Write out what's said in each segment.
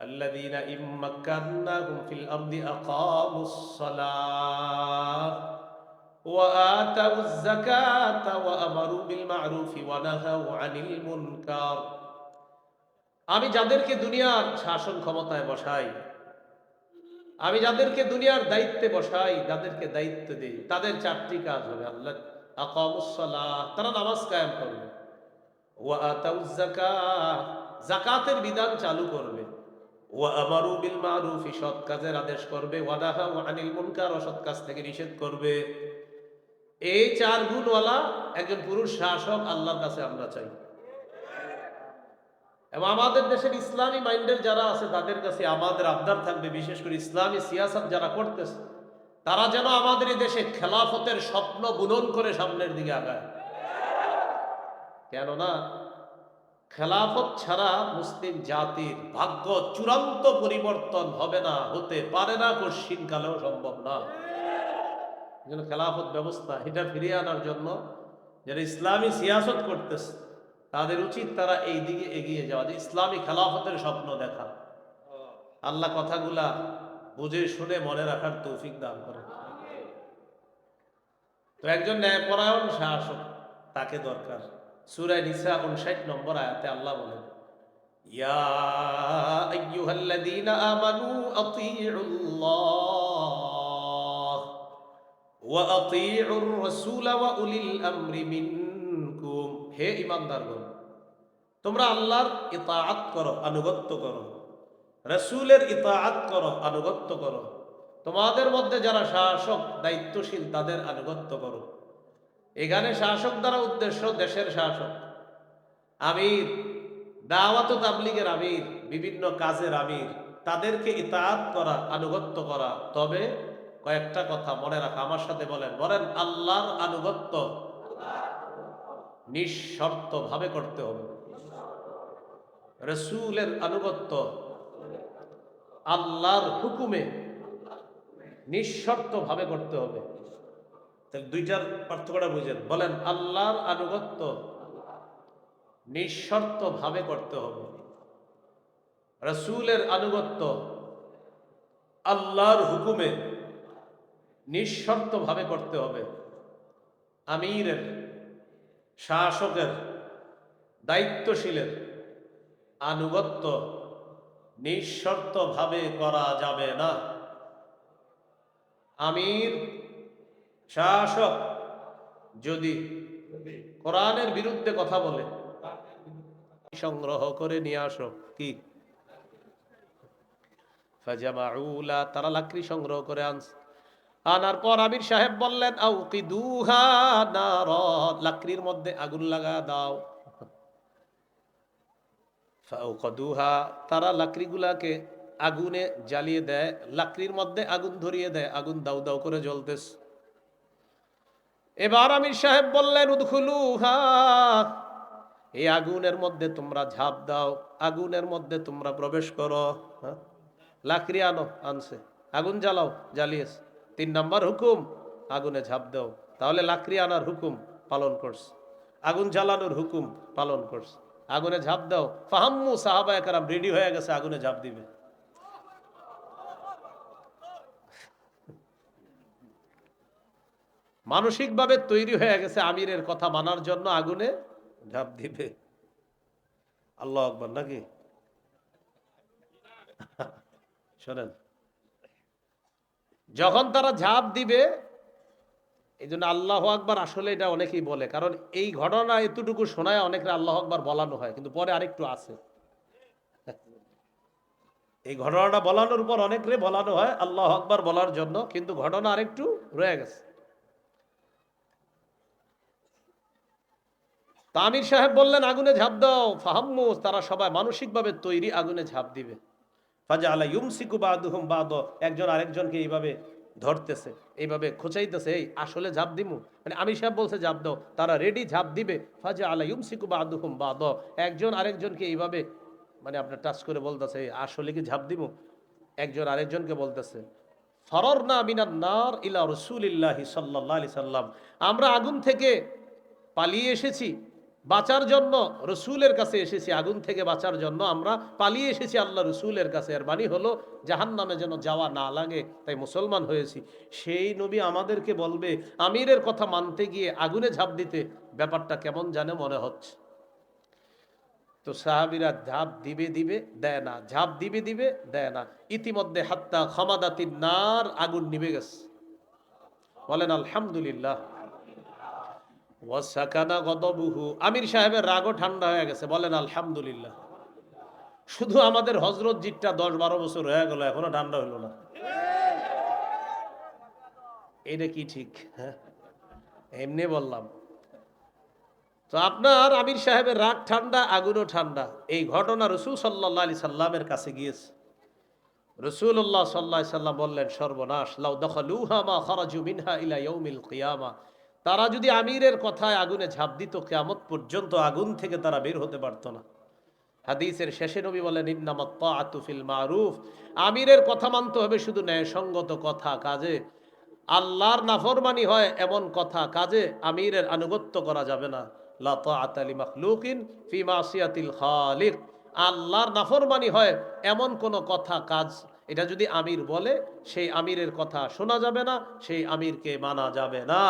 الذين إن مكناهم في الأرض أقاموا الصلاة وآتوا الزكاة وأمروا بالمعروف ونهوا عن المنكر আমি যাদেরকে দুনিয়ার শাসন ক্ষমতায় বসাই আমি যাদেরকে দুনিয়ার দায়িত্বে বসাই যাদেরকে দায়িত্ব দিই তাদের চারটি কাজ হবে আল্লাহ আকামুসলাহ তারা নামাজ কায়েম করবে ওয়া আতাউজ যাকাত জাকাতের বিধান চালু করবে বিল মারুফ, সৎ কাজের আদেশ করবে। ওয়া নাহাউ আনিল মুনকার, অসৎ কাজ থেকে নিষেধ করবে। এই চার গুণওয়ালা একজন পুরুষ শাসক আল্লাহর কাছে আমরা চাই। এবং আমাদের দেশের ইসলামী মাইন্ডের যারা আছে, তাদের কাছে আমাদের আবদার থাকবে, বিশেষ করে ইসলামী সিয়াসত যারা করতেছে, তারা যেন আমাদের এই দেশে খেলাফতের স্বপ্ন বুনন করে সামনের দিকে আগায়। কেননা খেলাফত ছাড়া মুসলিম জাতির ভাগ্য চূড়ান্ত পরিবর্তন হবে না, হতে পারে না কশিন কালেও সম্ভব না। যেন খেলাফত ব্যবস্থা এটা ফিরিয়ে আনার জন্য যারা ইসলামী সিয়াসত করতেছে, তাদের উচিত তারা এই দিকে এগিয়ে যাওয়া, যে ইসলামী খেলাফতের স্বপ্ন দেখা। আল্লাহ কথাগুলা বুঝে শুনে মনে রাখার তৌফিক দান করে তো একজন ন্যায়পরায়ণ শাসক, তাকে দরকার। সুরায় নিসা উনষাট নম্বর আয়াতে আল্লাহ বলেন, ইয়া আইয়ুহাল্লাযীনা আমানু আতিউল্লাহ ওয়া আতিউর রাসূল ওয়া উলিল আমরি মিনকুম। হে ঈমানদারগণ, তোমরা আল্লাহর ইতাআত করো, আনুগত্য করো, রাসূলের ইতাআত করো, আনুগত্য করো। তোমাদের মধ্যে যারা শাসক, দায়িত্বশীল, তাদের আনুগত্য করো। এখানে শাসক দ্বারা উদ্দেশ্য দেশের শাসক। আমির, দাওয়াত তাবলিগের আমির, বিভিন্ন কাজের আমির। তাদেরকে ইতাআত করা, আনুগত্য করা। তবে কয়েকটা কথা মনে রাখা, আমার সাথে বলেন বলেন, আল্লাহর আনুগত্য নিঃশর্ত ভাবে করতে হবে। রসুলের আনুগত্য আল্লাহর হুকুমে নিঃশর্ত ভাবে করতে হবে। তাহলে দুইটার পার্থক্যটা বুঝেন। বলেন, আল্লাহর আনুগত্য নিঃশর্ত ভাবে করতে হবে। রসুলের আনুগত্য আল্লাহর হুকুমে নিঃশর্ত ভাবে করতে হবে। আমিরের, শাসকের, দায়িত্বশীলের আনুগত্য নিঃশর্ত ভাবে করা যাবে না। আমির শাসক যদি কোরআনের বিরুদ্ধে কথা বলে, সংগ্রহ করে নিয়ে আসো। কি? তারা লাকড়ি সংগ্রহ করে আনছে আনার পর আমির সাহেব বললেন লাকড়ির মধ্যে আগুন লাগা দাও। তারা লাকড়িগুলাকে আগুনে জ্বালিয়ে দেয়, লাকড়ির মধ্যে আগুন ধরিয়ে দেয়, আগুন দাউ দাউ করে জ্বলতেস এবার আমির সাহেব বললেন উদখুলুহা এই আগুনের মধ্যে তোমরা ঝাঁপ দাও, আগুনের মধ্যে তোমরা প্রবেশ করো। হ্যাঁ? লাকড়ি আনো, আনছে। আগুন জ্বালাও, জ্বালিয়েছে। তিন নাম্বার হুকুম, আগুনে ঝাঁপ দাও। তাহলে লাকড়ি আনার হুকুম পালন করছে। আগুন জ্বালানোর হুকুম পালন করছে। আগুনে ঝাঁপ দাও। ফাহাম্মু সাহাবা একরাম রেডি হয়ে গেছে, আগুনে ঝাঁপ দিবে। মানসিকভাবে তৈরি হয়ে গেছে আমিরের কথা মানার জন্য আগুনে ঝাঁপ দিবে। আল্লাহ আকবর নাকি? শোনেন, যখন তারা ঝাঁপ দিবে এই জন্য আল্লাহ আকবার আসলে এটা অনেকেই বলে, কারণ এই ঘটনা এতটুকু শোনায় অনেকরা আল্লাহ আকবার বলানো হয়, কিন্তু পরে আরেকটু আছে। এই ঘটনাটা বলানোর পর অনেকরে বলানো হয় আল্লাহ আকবার বলার জন্য, কিন্তু ঘটনা আরেকটু রয়ে গেছে। তামির সাহেব বললেন, আগুনে ঝাঁপ দাও। ফাহাম্মু তারা সবাই মানসিকভাবে তৈরি আগুনে ঝাঁপ দিবে। ফাজা আলা ইউমসিকু বাদুহুম বাদ, একজন আরেকজনকে এইভাবে ধরতেছে, এইভাবে খোঁচাইতেছে, এই, আসলে ঝাঁপ দিমু? মানে আমি সাহেব বলছে, ঝাঁপ দাও। তারা রেডি ঝাঁপ দিবে। ফাজা আলা ইউমসিকু বাদুহুম বাদ, একজন আরেকজনকে এইভাবে মানে আপনার টাচ করে বলতেছে আসলে কি ঝাঁপ দিমু? একজন আরেকজনকে বলতেছে ফরর না মিনার নার ইলা রসুলিল্লাহি সাল্লাহ সাল্লাম। আমরা আগুন থেকে পালিয়ে এসেছি। বাঁচার জন্য রসুলের কাছে এসেছি, আগুন থেকে বাঁচার জন্য আমরা পালিয়ে এসেছি আল্লাহ রসুলের কাছে। এর বাণী হলো জাহান নামে যেন যাওয়া না লাগে, তাই মুসলমান হয়েছি। সেই নবী আমাদেরকে বলবে, আমিরের কথা মানতে গিয়ে আগুনে ঝাঁপ দিতে, ব্যাপারটা কেমন জানে মনে হচ্ছে। তো সাহাবিরা ঝাঁপ দিবে দিবে, দেয় না। ঝাঁপ দিবে দিবে, দেয় না। ইতিমধ্যে হাত্তা ক্ষমাদাতির নার, আগুন নিবে গেছে। বলেন, আলহামদুলিল্লাহ। আমির সাহেবের রাগও ঠান্ডা হয়ে গেছে, বলেন আলহামদুলিল্লাহ। শুধু আমাদের হজরত জিটটা দশ বারো বছর হয়ে গেল, এখনও ঠান্ডা হইল না। এটা কি ঠিক? হ্যাঁ এমনি বললাম। তো আপনার আমির সাহেবের রাগ ঠান্ডা, আগুনও ঠান্ডা। এই ঘটনা রসুল সাল্লাহ আলি সাল্লামের কাছে গিয়েছে। রসুল্লাহ সাল্লাহ সাল্লাম বললেন, সর্বনাশ। লাউ দখলুহা খরাজু মিনহা ইলা ইয়াউমিল কিয়ামা। তারা যদি আমিরের কথায় আগুনে ঝাঁপ দিত, কেয়ামত পর্যন্ত আগুন থেকে তারা বের হতে পারত না। হাদিসের শেষে নবী বলেন, ইন্নামাত তাআতু ফিল মারুফ। আমিরের কথা মানতে হবে শুধু ন্যায়সঙ্গত কথা, কাজে আল্লাহর নাফরমানি হয় এমন কথা, কাজে আমিরের আনুগত্য করা যাবে না। আল্লাহর নাফরমানি হয় এমন কোন কথা, কাজ এটা যদি আমির বলে, সেই আমিরের কথা শোনা যাবে না, সেই আমিরকে মানা যাবে না।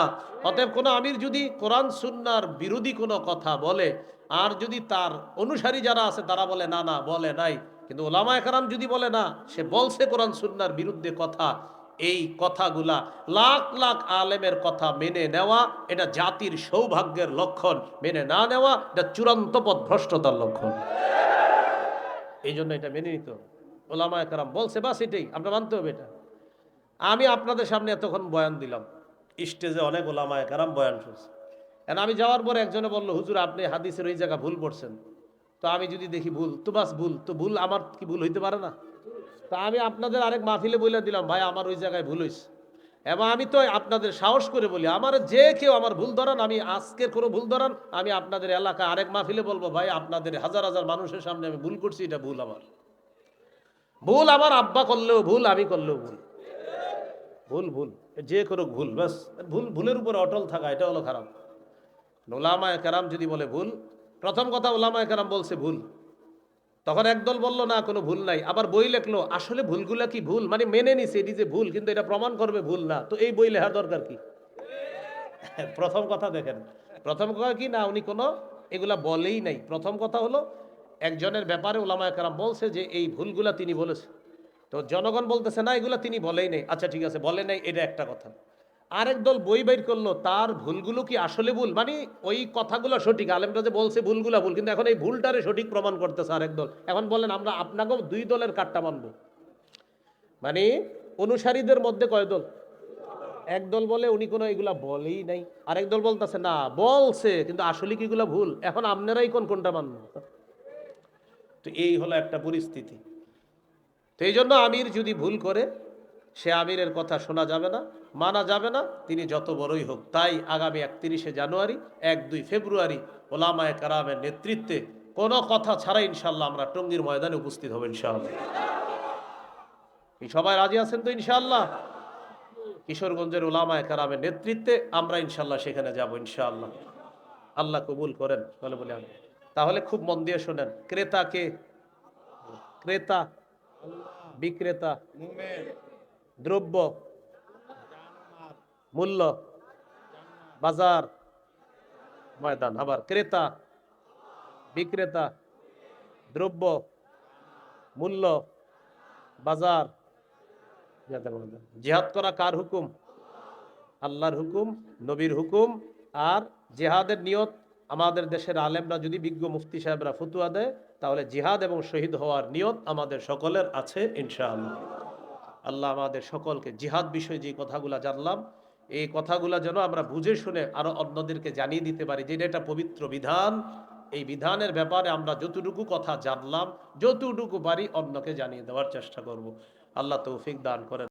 অতএব কোনো আমির যদি কোরআন, সুন্নার বিরোধী কোনো কথা বলে, আর যদি তার অনুসারী যারা আছে তারা বলে, না না, বলে নাই। কিন্তু ওলামা একরাম যদি বলে, না, সে বলছে কোরআন, সুন্নার বিরুদ্ধে কথা। এই কথাগুলা লাখ লাখ আলেমের কথা মেনে নেওয়া, এটা জাতির সৌভাগ্যের লক্ষণ। মেনে না নেওয়া, এটা চূড়ান্ত পথ ভ্রষ্টতার লক্ষণ। এই জন্য এটা মেনে নিত ওলামা একরাম বলছে বাস এটাই আমরা মানতে হবে এটা। আমি আপনাদের সামনে এতক্ষণ বয়ান দিলাম। স্টেজে অনেক ওলামা একরাম বয়ান শুনছে। এখন আমি যাওয়ার পরে একজনে বলল হুজুর আপনি হাদিসের ওই জায়গা ভুল পড়ছেন। তো আমি যদি দেখি ভুল তো বাস ভুল তো ভুল আমার কি ভুল হইতে পারে না? তা আমি আপনাদের আরেক মাহফিলে বলে দিলাম ভাই আমার ওই জায়গায় ভুল হয়েছে এবং আমি তো আপনাদের সাহস করে বলি আমার যে কেউ আমার ভুল ধরান আমি আজকের কোনো ভুল ধরান আমি আপনাদের এলাকায় আরেক মাহফিলে বলব ভাই আপনাদের হাজার হাজার মানুষের সামনে আমি ভুল করছি এটা ভুল আমার। ভুল আমার আব্বা করলেও ভুল, আমি করলেও ভুল। ভুল ভুল। যে করুক ভুল, ব্যাস। ভুল, ভুলের উপরে অটল থাকা, এটা হলো খারাপ। ওলামায় কেরাম যদি বলে ভুল, প্রথম কথা ওলামায় কেরাম বলছে ভুল। তখন একদল বলল, না, কোনো ভুল নাই। আবার বই লেখলো, আসলে ভুলগুলা কি ভুল? মানে মেনে নিছে, এটি যে ভুল, কিন্তু এটা প্রমাণ করবে ভুল না। তো এই বই লেখার দরকার কি? প্রথম কথা দেখেন। প্রথম কথা কি? না, উনি কোনো, এগুলা বলেই নাই। প্রথম কথা হলো একজনের ব্যাপারে ওলামায় কারাম বলছে যে এই ভুলগুলা তিনি বলেছে। তো জনগণ বলতেছে, না, এগুলা তিনি বলেই নেই। আচ্ছা ঠিক আছে, বলে নাই, এটা একটা কথা। আরেক দল বই বাইর করল, তার ভুলগুলো কি আসলে ভুল? মানে ওই কথাগুলো সঠিক, আলেমরা যে বলছে ভুলগুলা ভুল, কিন্তু এখন এই ভুলটারে সঠিক প্রমাণ করতেছে আরেক দল। এখন বলেন, আমরা আপনাকেও দুই দলের কাটটা মানব। মানে অনুসারীদের মধ্যে কয় দল? এক দল বলে, উনি কোনো এগুলা বলেই নাই। আরেক দল বলতেছে, না, বলছে, কিন্তু আসলে কি এগুলা ভুল? এখন আপনারাই কোন কোনটা মানব তো এই হলো একটা পরিস্থিতি। তো এই জন্য আমির যদি ভুল করে, সে আমিরের কথা শোনা যাবে না, মানা যাবে না, তিনি যত বড়ই হোক, তাই আগামী একত্রিশে জানুয়ারি, এক দুই ফেব্রুয়ারি ওলামায় কারামের নেতৃত্বে কোনো কথা ছাড়া ইনশাল্লাহ আমরা টঙ্গীর ময়দানে উপস্থিত হব ইনশাআল্লাহ। এই সবাই রাজি আছেন তো ইনশাআল্লাহ? কিশোরগঞ্জের ওলামায় কারামের নেতৃত্বে আমরা ইনশাল্লাহ সেখানে যাব ইনশাআল্লাহ। আল্লাহ কবুল করেন বলে বলে আমি। তাহলে খুব মন দিয়ে শোনেন। ক্রেতা কে? ক্রেতা। বিক্রেতা। দ্রব্য। মূল্য। বাজার। ময়দান। আবার ক্রেতা। বিক্রেতা। দ্রব্য। মূল্য। বাজার। জিহাদ করা কার হুকুম? আল্লাহর হুকুম, নবীর হুকুম আর জেহাদের নিয়ত আমাদের দেশের আলেমরা যদি বিজ্ঞ মুফতি সাহেবরা ফতুয়া দেয়, তাহলে জিহাদ এবং শহীদ হওয়ার নিয়ত আমাদের সকলের আছে, ইনশাআল্লাহ। আল্লাহ আমাদের সকলকে জিহাদ বিষয়ে যে কথাগুলো জানলাম, এই কথাগুলো যেন আমরা বুঝে শুনে আরও অন্যদেরকে জানিয়ে দিতে পারি যে এটা পবিত্র বিধান। এই বিধানের ব্যাপারে আমরা যতটুকু কথা জানলাম, যতটুকু পারি অন্যকে জানিয়ে দেওয়ার চেষ্টা করব। আল্লাহ তৌফিক দান করেন।